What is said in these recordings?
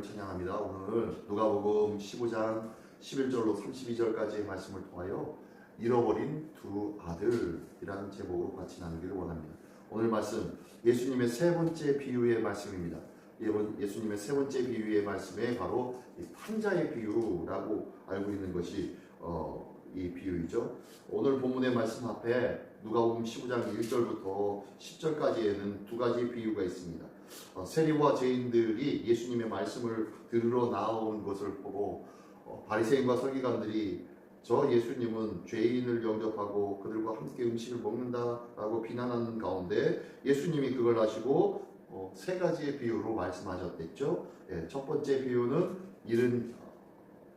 하나님을 찬양합니다. 오늘 누가복음 15장 11절로 32절까지의 말씀을 통하여 잃어버린 두 아들이라는 제목으로 같이 나누기를 원합니다. 오늘 말씀 예수님의 세 번째 비유의 말씀입니다. 예수님의 세 번째 비유의 말씀에 바로 이 탕자의 비유라고 알고 있는 것이 어, 이 비유이죠. 오늘 본문의 말씀 앞에 누가복음 15장 1절부터 10절까지에는 두 가지 비유가 있습니다. 어, 세리와 죄인들이 예수님의 말씀을 들으러 나온 것을 보고 어, 바리새인과 서기관들이 저 예수님은 죄인을 영접하고 그들과 함께 음식을 먹는다라고 비난하는 가운데 예수님이 그걸 아시고 어, 세 가지의 비유로 말씀하셨댔죠. 예, 첫 번째 비유는 잃은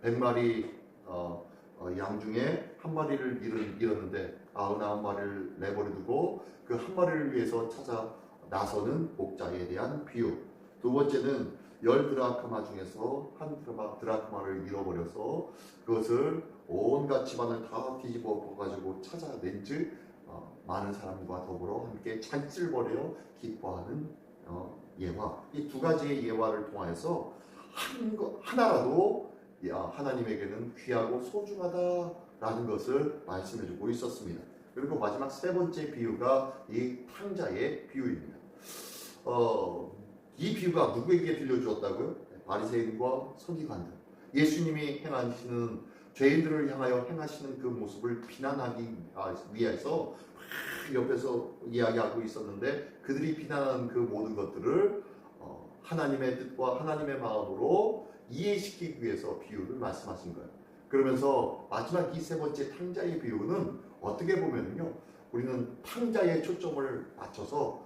백 마리 어, 어, 양 중에 한 마리를 잃은, 잃었는데 아흔아홉 마리를 내버려 두고 그 한 마리를 위해서 찾아 나서는 목자에 대한 비유. 두 번째는 열 드라크마 중에서 한 드라크마를 잃어버려서 그것을 온갖 집안을 다 뒤집어 가지고 찾아낸 즉 어, 많은 사람과 더불어 함께 잔질거려 기뻐하는 어, 예화. 이 두 가지의 예화를 통하여서 한 거, 하나라도 야, 하나님에게는 귀하고 소중하다 라는 것을 말씀해주고 있었습니다. 그리고 마지막 세 번째 비유가 이 탕자의 비유입니다. 어, 이 비유가 누구에게 들려주었다고요? 바리새인과 서기관들. 예수님이 행하시는 죄인들을 향하여 행하시는 그 모습을 비난하기 위해서 막 옆에서 이야기하고 있었는데 그들이 비난하는 그 모든 것들을 어, 하나님의 뜻과 하나님의 마음으로 이해시키기 위해서 비유를 말씀하신 거예요. 그러면서 마지막 이 세 번째 탕자의 비유는 어떻게 보면요, 우리는 탕자의 초점을 맞춰서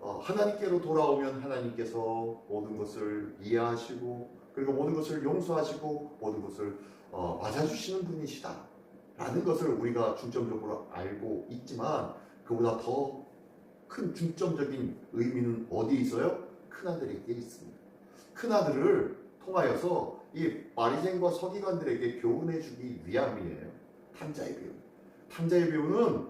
어, 하나님께로 돌아오면 하나님께서 모든 것을 이해하시고 그리고 모든 것을 용서하시고 모든 것을 어, 맞아주시는 분이시다. 라는 것을 우리가 중점적으로 알고 있지만 그보다 더 큰 중점적인 의미는 어디 있어요? 큰아들에게 있습니다. 큰아들을 통하여서 이 마리생과 서기관들에게 교훈해 주기 위함이에요. 탕자의 비유. 탕자의 비유는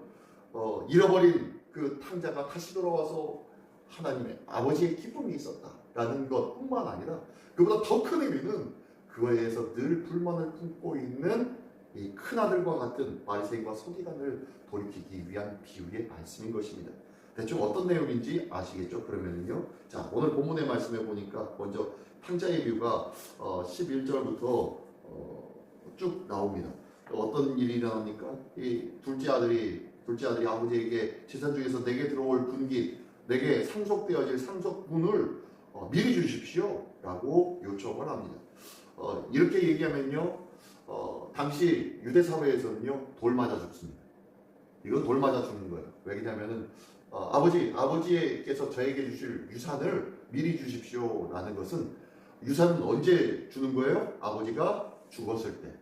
어, 잃어버린 그 탕자가 다시 돌아와서 하나님의 아버지의 기쁨이 있었다라는 것뿐만 아니라 그보다 더 큰 의미는 그거에 대해서 늘 불만을 품고 있는 이 큰아들과 같은 마리새인과 서기관을 돌이키기 위한 비유의 말씀인 것입니다. 대충 어떤 내용인지 아시겠죠? 그러면은요. 자, 오늘 본문의 말씀에 보니까 먼저 탕자의 비유가 어, 11절부터 어, 쭉 나옵니다. 어떤 일이 일어납니까? 이 둘째 아들이 둘째 아들이 아버지에게 재산 중에서 내게 들어올 분깃, 내게 상속되어질 상속분을 어, 미리 주십시오라고 요청을 합니다. 어, 이렇게 얘기하면요, 어, 당시 유대 사회에서는요 돌 맞아 죽습니다. 이건 돌 맞아 죽는 거예요. 왜냐하면은 어, 아버지 아버지께서 저에게 주실 유산을 미리 주십시오라는 것은 유산은 언제 주는 거예요? 아버지가 죽었을 때.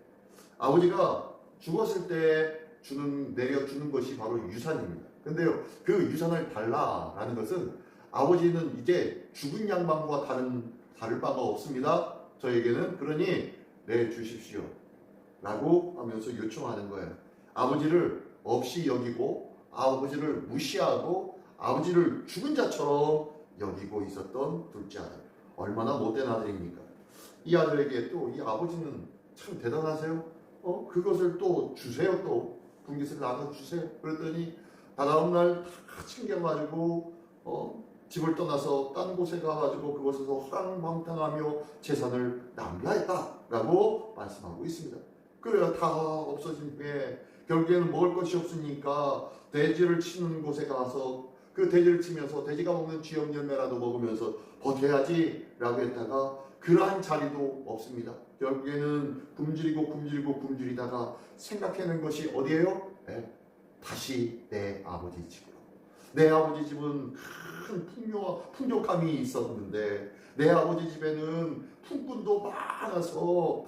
아버지가 죽었을 때 주는 내려 주는 것이 바로 유산입니다. 근데요 그 유산을 달라라는 것은 아버지는 이제 죽은 양반과 다른 다를 바가 없습니다. 저에게는 그러니 내 주십시오. 라고 하면서 요청하는 거예요. 아버지를 없이 여기고 아버지를 무시하고 아버지를 죽은 자처럼 여기고 있었던 둘째 아들. 얼마나 못된 아들입니까? 이 아들에게 또 이 아버지는 참 대단하세요. 어? 그것을 또 주세요. 또 분깃을 나눠 주세요. 그랬더니 다다음 날 다 챙겨가지고 어? 집을 떠나서 딴 곳에 가가지고 그곳에서 허랑방탕하며 재산을 낭비하였다라고 말씀하고 있습니다. 그래야 다 없어진 후에 결국에는 먹을 것이 없으니까 돼지를 치는 곳에 가서 그 돼지를 치면서 돼지가 먹는 쥐염 열매라도 먹으면서 버텨야지 라고 했다가 그러한 자리도 없습니다. 결국에는 굶주리고 굶주리고 굶주리다가 생각해낸 것이 어디예요? 네, 다시 내 아버지 집으로. 내 아버지 집은 큰 풍요, 풍족함이 있었는데 내 아버지 집에는 품꾼도 많아서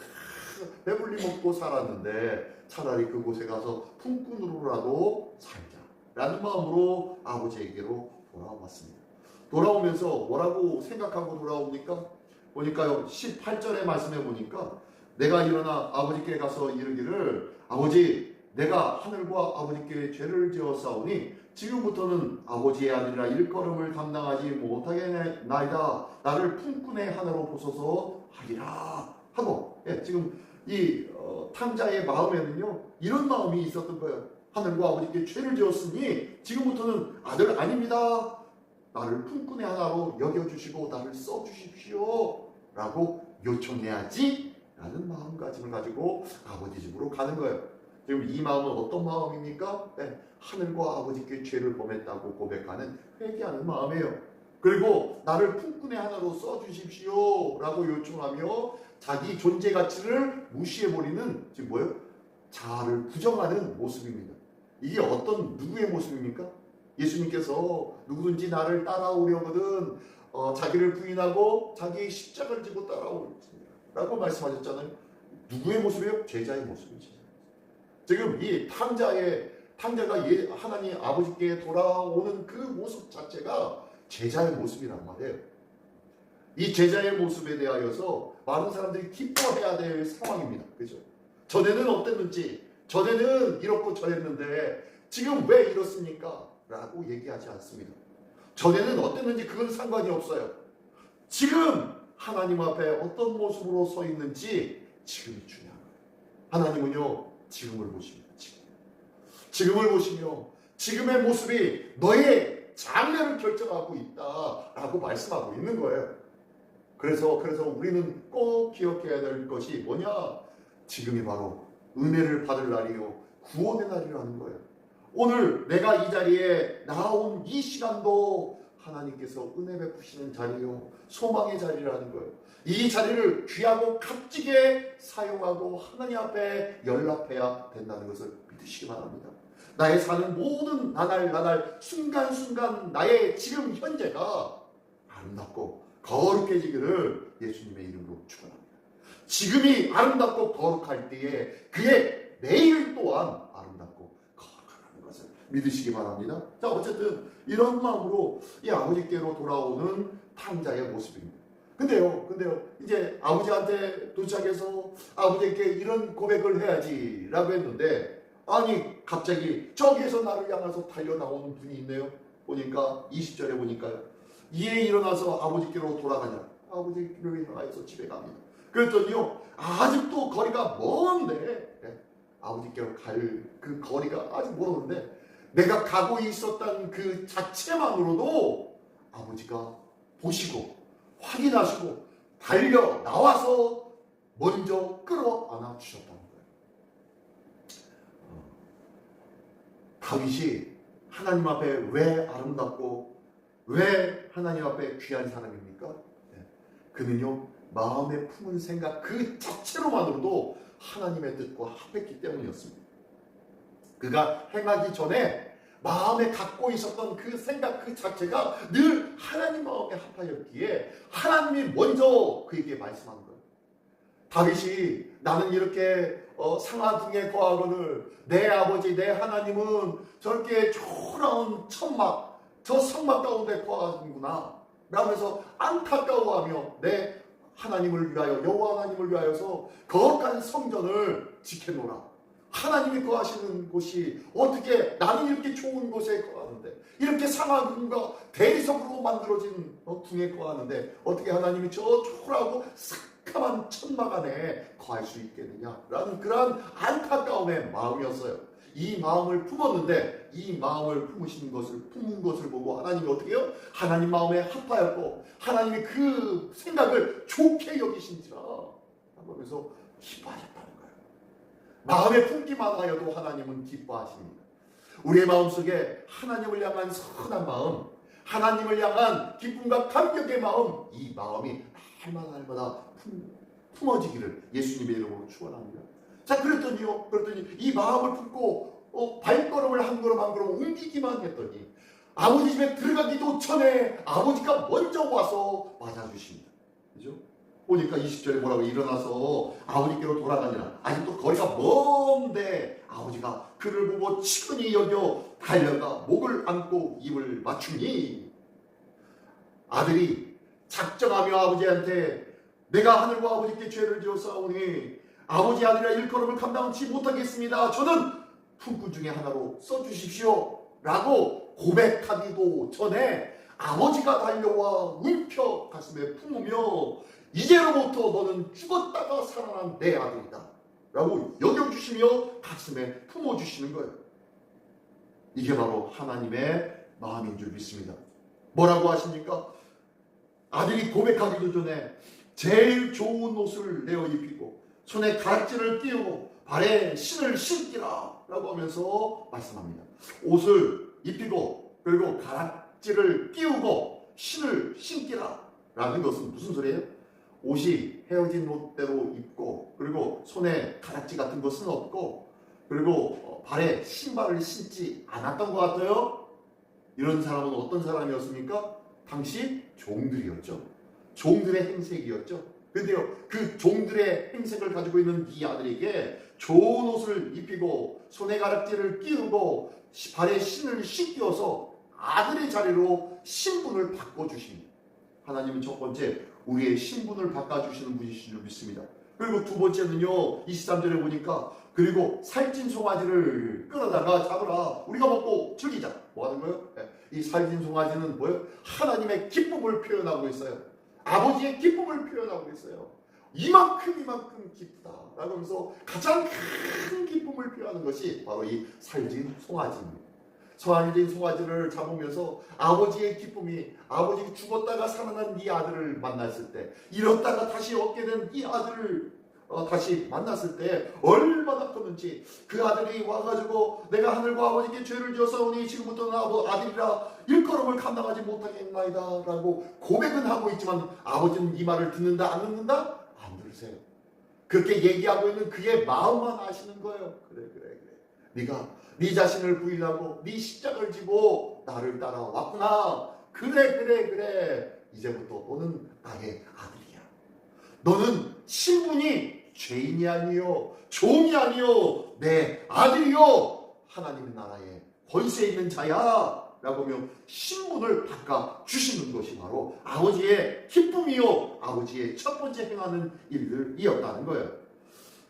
배불리 먹고 살았는데 차라리 그곳에 가서 품꾼으로라도 살자라는 마음으로 아버지에게로 돌아왔습니다. 돌아오면서 뭐라고 생각하고 돌아옵니까? 보니까요 18절의 말씀에 보니까 내가 일어나 아버지께 가서 이르기를 아버지 내가 하늘과 아버지께 죄를 지었사오니 지금부터는 아버지의 아들이라 일걸음을 감당하지 못하겠나이다 나를 품꾼의 하나로 보소서 하리라 하고 예, 지금 이 어, 탕자의 마음에는요 이런 마음이 있었던 거예요. 하늘과 아버지께 죄를 지었으니 지금부터는 아들 아닙니다. 나를 품꾼의 하나로 여겨주시고 나를 써주십시오. 라고 요청해야지 라는 마음가짐을 가지고 아버지 집으로 가는 거예요. 지금 이 마음은 어떤 마음입니까? 네, 하늘과 아버지께 죄를 범했다고 고백하는 회개하는 마음이에요. 그리고 나를 품꾼의 하나로 써주십시오 라고 요청하며 자기 존재 가치를 무시해버리는 지금 뭐예요? 자아를 부정하는 모습입니다. 이게 어떤 누구의 모습입니까? 예수님께서 누구든지 나를 따라오려거든 어, 자기를 부인하고 자기의 십자가를 지고 따라오라고 말씀하셨잖아요. 누구의 모습이에요? 제자의 모습이지. 지금 이 탕자의 탕자가 예, 하나님 아버지께 돌아오는 그 모습 자체가 제자의 모습이란 말이에요. 이 제자의 모습에 대하여서 많은 사람들이 기뻐해야 될 상황입니다. 그죠? 전에는 어땠는지, 전에는 이렇고 저랬는데 지금 왜 이렇습니까? 라고 얘기하지 않습니다. 전에는 어땠는지 그건 상관이 없어요. 지금 하나님 앞에 어떤 모습으로 서 있는지 지금이 중요한 거예요. 하나님은요, 지금을 보십니다. 지금. 지금을 보시며 지금의 모습이 너의 장래를 결정하고 있다라고 말씀하고 있는 거예요. 그래서 그래서 우리는 꼭 기억해야 될 것이 뭐냐? 지금이 바로 은혜를 받을 날이요 구원의 날이라는 거예요. 오늘 내가 이 자리에 나온 이 시간도 하나님께서 은혜 베푸시는 자리요 소망의 자리라는 거예요. 이 자리를 귀하고 값지게 사용하고 하나님 앞에 연락해야 된다는 것을 믿으시기 바랍니다. 나의 사는 모든 나날 나날 순간순간 나의 지금 현재가 아름답고 거룩해지기를 예수님의 이름으로 축원합니다. 지금이 아름답고 거룩할 때에 그의 내일 또한 아름답고 거룩하다는 것을 믿으시기 바랍니다. 자 어쨌든 이런 마음으로 이 아버지께로 돌아오는 탕자의 모습입니다. 근데요, 근데요, 이제 아버지한테 도착해서 아버지께 이런 고백을 해야지라고 했는데 아니 갑자기 저기에서 나를 향해서 달려 나오는 분이 있네요. 보니까 20절에 보니까요. 이에 일어나서 아버지께로 돌아가냐. 아버지를 향하여서 집에 갑니다. 그랬더니요 아직도 거리가 먼데 네, 아버지께로 갈 그 거리가 아직 멀었는데 내가 가고 있었던 그 자체만으로도 아버지가 보시고 확인하시고 달려 나와서 먼저 끌어안아 주셨다는 거예요. 어, 다윗이 하나님 앞에 왜 아름답고 왜 하나님 앞에 귀한 사람입니까? 네. 그는요 마음에 품은 생각 그 자체로만으로도 하나님의 뜻과 합했기 때문이었습니다. 그가 행하기 전에 마음에 갖고 있었던 그 생각 그 자체가 늘 하나님 마음에 합하였기에 하나님이 먼저 그에게 말씀한 거예요. 다윗이 나는 이렇게 어, 상하등에 거하거늘 내 아버지 내 하나님은 저렇게 초라한 천막 저 성막 가운데 거하는구나 라면서 안타까워하며 내 하나님을 위하여 여호와 하나님을 위하여서 거룩한 성전을 지켜놓으라. 하나님이 거하시는 곳이 어떻게 나는 이렇게 좋은 곳에 거하는데 이렇게 상하금과 대리석으로 만들어진 어, 궁에 거하는데 어떻게 하나님이 저 초라하고 삭감한 천막 안에 거할 수 있겠느냐라는 그러한 안타까움의 마음이었어요. 이 마음을 품었는데 이 마음을 품으신 것을 품은 것을 보고 하나님이 어떻게 해요? 하나님 마음에 합하였고 하나님이 그 생각을 좋게 여기신지라 하면서 기뻐하셨다는 거예요. 마음에 품기만 하여도 하나님은 기뻐하십니다. 우리의 마음속에 하나님을 향한 선한 마음, 하나님을 향한 기쁨과 감격의 마음, 이 마음이 날마다 날마다 품, 품어지기를 예수님의 이름으로 축원합니다. 자 그랬더니요, 그랬더니 이 마음을 품고 어, 발걸음을 한 걸음 한 걸음 옮기기만 했더니 아버지 집에 들어가기도 전에 아버지가 먼저 와서 맞아주십니다. 그죠? 보니까 20절에 뭐라고 일어나서 아버지께로 돌아가니라. 아직도 거리가 먼데 아버지가 그를 보고 치근히 여겨 달려가 목을 안고 입을 맞추니 아들이 작정하며 아버지한테 내가 하늘과 아버지께 죄를 지었사오니 아버지 아들이라 일컬음을 감당치 못하겠습니다. 저는 품꾼 중에 하나로 써주십시오. 라고 고백하기도 전에 아버지가 달려와 울펴 가슴에 품으며 이제로부터 너는 죽었다가 살아난 내 아들이다. 라고 여겨주시며 가슴에 품어주시는 거예요. 이게 바로 하나님의 마음인 줄 믿습니다. 뭐라고 하십니까? 아들이 고백하기도 전에 제일 좋은 옷을 내어 입히고 손에 가락지를 끼우고 발에 신을 신기라 라고 하면서 말씀합니다. 옷을 입히고 그리고 가락지를 끼우고 신을 신기라 라는 것은 무슨 소리예요? 옷이 헤어진 옷대로 입고 그리고 손에 가락지 같은 것은 없고 그리고 어, 발에 신발을 신지 않았던 것 같아요. 이런 사람은 어떤 사람이었습니까? 당시 종들이었죠. 종들의 행색이었죠. 근데요, 그 종들의 행색을 가지고 있는 이 아들에게 좋은 옷을 입히고 손에 가락지를 끼우고 시- 발에 신을 씻겨서 아들의 자리로 신분을 바꿔주십니다. 하나님은 첫 번째 우리의 신분을 바꿔주시는 분이신 줄 믿습니다. 그리고 두 번째는요, 23절에 보니까 그리고 살찐 송아지를 끌어다가 잡으라. 우리가 먹고 즐기자. 뭐 하는 거예요? 예, 이 살찐 송아지는 뭐예요? 하나님의 기쁨을 표현하고 있어요. 아버지의 기쁨을 표현하고 있어요. 이만큼 이만큼 기쁘다. 라고 하면서 가장 큰 기쁨을 표현하는 것이 바로 이 살찐 송아지입니다. 살찐 송아지를 잡으면서 아버지의 기쁨이 아버지 죽었다가 살아난 이 아들을 만났을 때 잃었다가 다시 얻게 된 이 아들을 어, 다시 만났을 때 얼마나 컸는지 그 아들이 와가지고 내가 하늘과 아버지께 죄를 지었사오니 지금부터는 아버 아들이라 일걸음을 감당하지 못하겠나이다 라고 고백은 하고 있지만 아버지는 이 말을 듣는다 안 듣는다? 안 들으세요. 그렇게 얘기하고 있는 그의 마음만 아시는 거예요. 그래 그래 그래. 네가 네 자신을 부인하고 네 십자가를 지고 나를 따라왔구나. 그래 그래 그래. 이제부터 너는 나의 아들이야. 너는 신분이 죄인이 아니요 종이 아니요 내 아들이요. 하나님의 나라에 권세 있는 자야. 라고 하며 신분을 바꿔 주시는 것이 바로 아버지의 기쁨이요. 아버지의 첫 번째 행하는 일들이었다는 거예요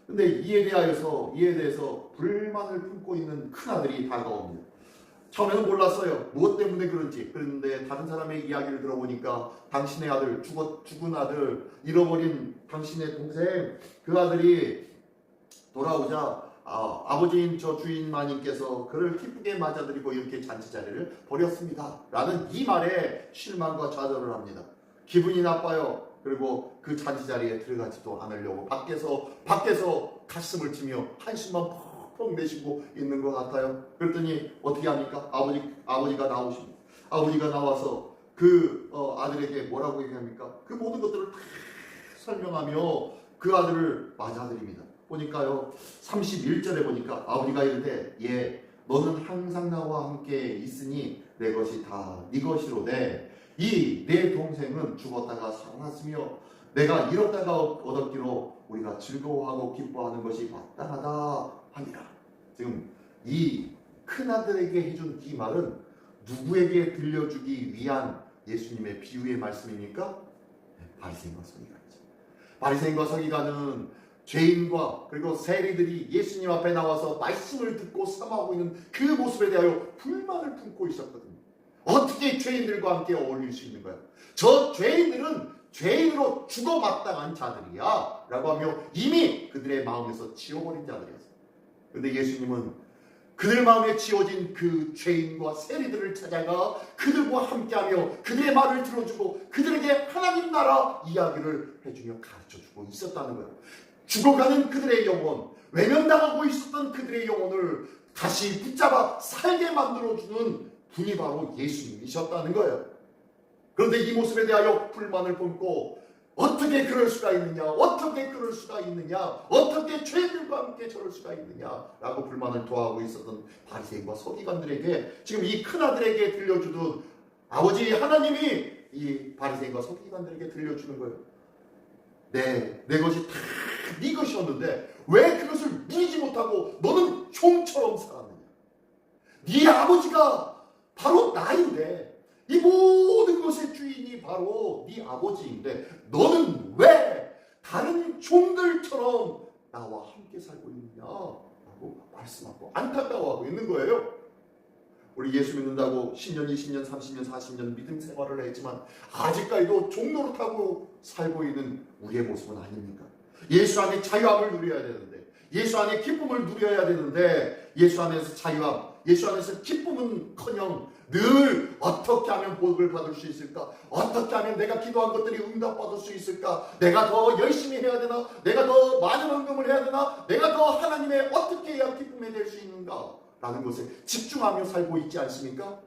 근데 이에 대하여서 이에 대해서 불만을 품고 있는 큰 아들이 다가옵니다 처음에는 몰랐어요. 무엇 때문에 그런지. 그런데 다른 사람의 이야기를 들어보니까 당신의 아들, 죽었, 죽은 아들, 잃어버린 당신의 동생, 그 아들이 돌아오자 아, 아버지인 저 주인 마님께서 그를 기쁘게 맞아들이고 이렇게 잔치 자리를 벌였습니다. 라는 이 말에 실망과 좌절을 합니다. 기분이 나빠요. 그리고 그 잔치 자리에 들어가지도 않으려고 밖에서 밖에서 가슴을 치며 한숨만 펑펑 내쉬고 있는 것 같아요. 그랬더니 어떻게 합니까? 아버지 아버지가 나오십니다. 아버지가 나와서 그 어, 아들에게 뭐라고 얘기합니까? 그 모든 것들을 다 설명하며 그 아들을 맞아들입니다. 보니까요 31절에 보니까 아버지가 이르되 예 너는 항상 나와 함께 있으니 내 것이 다 네 것이로되 이 내 동생은 죽었다가 살아났으며 내가 잃었다가 얻었기로 우리가 즐거워하고 기뻐하는 것이 마땅하다 하니라. 지금 이 큰아들에게 해준 이 말은 누구에게 들려주기 위한 예수님의 비유의 말씀입니까? 네, 바리새인과 서기관이죠. 바리새인과 서기관은 죄인과 그리고 세리들이 예수님 앞에 나와서 말씀을 듣고 삼하고 있는 그 모습에 대하여 불만을 품고 있었거든요. 어떻게 죄인들과 함께 어울릴 수 있는 거야? 저 죄인들은 죄인으로 죽어 마땅한 자들이야 라고 하며 이미 그들의 마음에서 지워버린 자들이었어요. 근데 예수님은 그들 마음에 지워진 그 죄인과 세리들을 찾아가 그들과 함께하며 그들의 말을 들어주고 그들에게 하나님 나라 이야기를 해주며 가르쳐주고 있었다는 거예요. 죽어가는 그들의 영혼, 외면당하고 있었던 그들의 영혼을 다시 붙잡아 살게 만들어주는 분이 바로 예수님이셨다는 거예요. 그런데 이 모습에 대하여 불만을 품고 어떻게 그럴 수가 있느냐? 어떻게 그럴 수가 있느냐? 어떻게 죄들과 함께 저럴 수가 있느냐?라고 불만을 토하고 있었던 바리새인과 서기관들에게 지금 이 큰 아들에게 들려주던 아버지 하나님이 이 바리새인과 서기관들에게 들려주는 거예요. 네, 내 것이 다 네 것이었는데 왜 그것을 누리지 못하고 너는 종처럼 살았느냐? 네 아버지가 바로 나인데 이 모든 것의 주인이 바로 네 아버지인데 너는 왜 다른 종들처럼 나와 함께 살고 있느냐라고 말씀하고 안타까워하고 있는 거예요. 우리 예수 믿는다고 10년, 20년, 30년, 40년 믿음 생활을 했지만 아직까지도 종로를 타고 살고 있는 우리의 모습은 아닙니까? 예수 안에 자유함을 누려야 되는데 예수 안에 기쁨을 누려야 되는데 예수 안에서 자유함, 예수 안에서 기쁨은커녕 늘 어떻게 하면 복을 받을 수 있을까? 어떻게 하면 내가 기도한 것들이 응답받을 수 있을까? 내가 더 열심히 해야 되나? 내가 더 많은 헌금을 해야 되나? 내가 더 하나님의 어떻게 해야 기쁨이 될수 있는가? 라는 것에 집중하며 살고 있지 않습니까?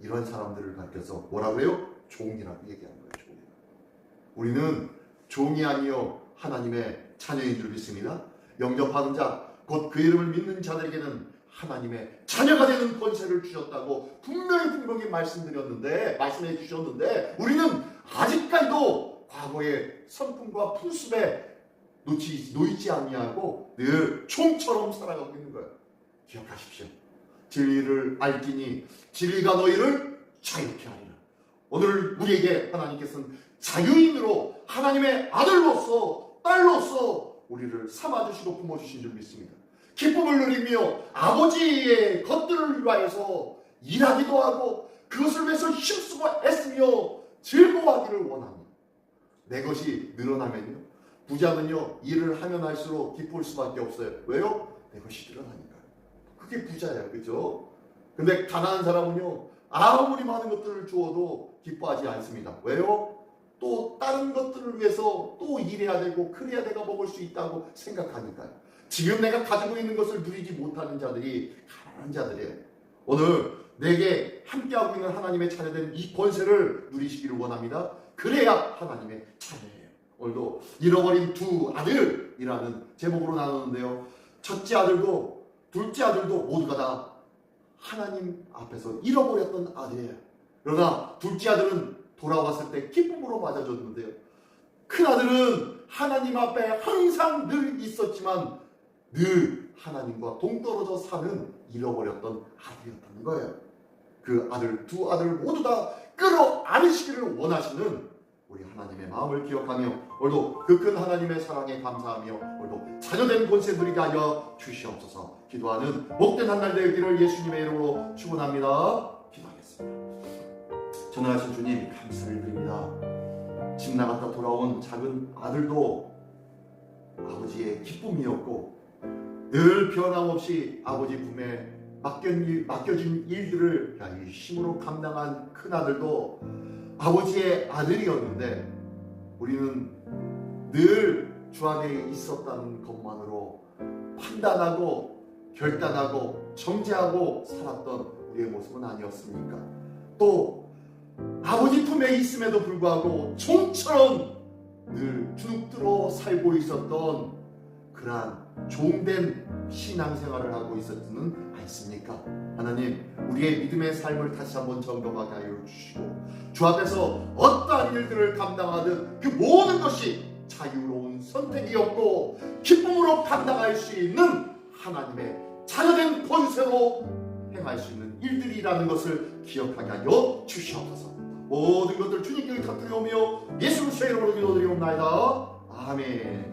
이런 사람들을 가르쳐서 뭐라고 해요? 종이라고 얘기하는 거예요. 종. 우리는 종이 아니요 하나님의 자녀인 줄 믿습니다. 영접하는 자, 곧 그 이름을 믿는 자들에게는 하나님의 자녀가 되는 권세를 주셨다고 분명히 분명히 말씀드렸는데 말씀해 주셨는데 우리는 아직까지도 과거의 성품과 풍습에 놓치, 놓이지 아니하고 늘 총처럼 살아가고 있는 거예요. 기억하십시오. 진리를 알지니 진리가 너희를 자유케 하리라. 오늘 우리에게 하나님께서는 자유인으로 하나님의 아들로서 딸로서 우리를 삼아주시고 품어주신 줄 믿습니다. 기쁨을 누리며 아버지의 것들을 위하여서 일하기도 하고 그것을 위해서 힘쓰고 애쓰며 즐거워하기를 원합니다. 내 것이 늘어나면요. 부자는요, 일을 하면 할수록 기쁠 수밖에 없어요. 왜요? 내 것이 늘어나니까. 그게 부자예요. 그죠? 근데 가난한 사람은요, 아무리 많은 것들을 주어도 기뻐하지 않습니다. 왜요? 또 다른 것들을 위해서 또 일해야 되고 그래야 내가 먹을 수 있다고 생각하니까요. 지금 내가 가지고 있는 것을 누리지 못하는 자들이 가난한 자들이에요. 오늘 내게 함께하고 있는 하나님의 자녀된 이 권세를 누리시기를 원합니다. 그래야 하나님의 자녀예요. 오늘도 잃어버린 두 아들이라는 제목으로 나누는데요. 첫째 아들도 둘째 아들도 모두가 다 하나님 앞에서 잃어버렸던 아들이에요. 그러나 둘째 아들은 돌아왔을 때 기쁨으로 맞아줬는데요. 큰 아들은 하나님 앞에 항상 늘 있었지만 늘 하나님과 동떨어져 사는 잃어버렸던 아들이었다는 거예요. 그 아들 두 아들 모두 다 끌어안으시기를 원하시는 우리 하나님의 마음을 기억하며 오늘도 그 큰 하나님의 사랑에 감사하며 오늘도 자녀된 권세 누리게 하여 주시옵소서 기도하는 복된 한날 되기를 예수님의 이름으로 축원합니다. 기도하겠습니다. 전능하신 주님 감사를 드립니다. 집 나갔다 돌아온 작은 아들도 아버지의 기쁨이었고 늘 변함없이 아버지 품에 맡겨진, 일들을 열심으로 감당한 큰 아들도 아버지의 아들이었는데 우리는 늘 주 안에 있었다는 것만으로 판단하고 결단하고 정죄하고 살았던 우리의 모습은 아니었습니까? 또 아버지 품에 있음에도 불구하고 종처럼 늘 주눅들어 살고 있었던 그러한 종된 신앙생활을 하고 있었지는 않습니까? 하나님 우리의 믿음의 삶을 다시 한번 점검하게 하여 주시고 주 앞에서 어떠한 일들을 감당하든 그 모든 것이 자유로운 선택이었고 기쁨으로 감당할 수 있는 하나님의 자녀된 권세로 행할 수 있는 일들이라는 것을 기억하게 하여 주시옵소서. 모든 것들 주님께 곁들여오며 예수 그리스도의 이름으로 기도드리옵나이다. 아멘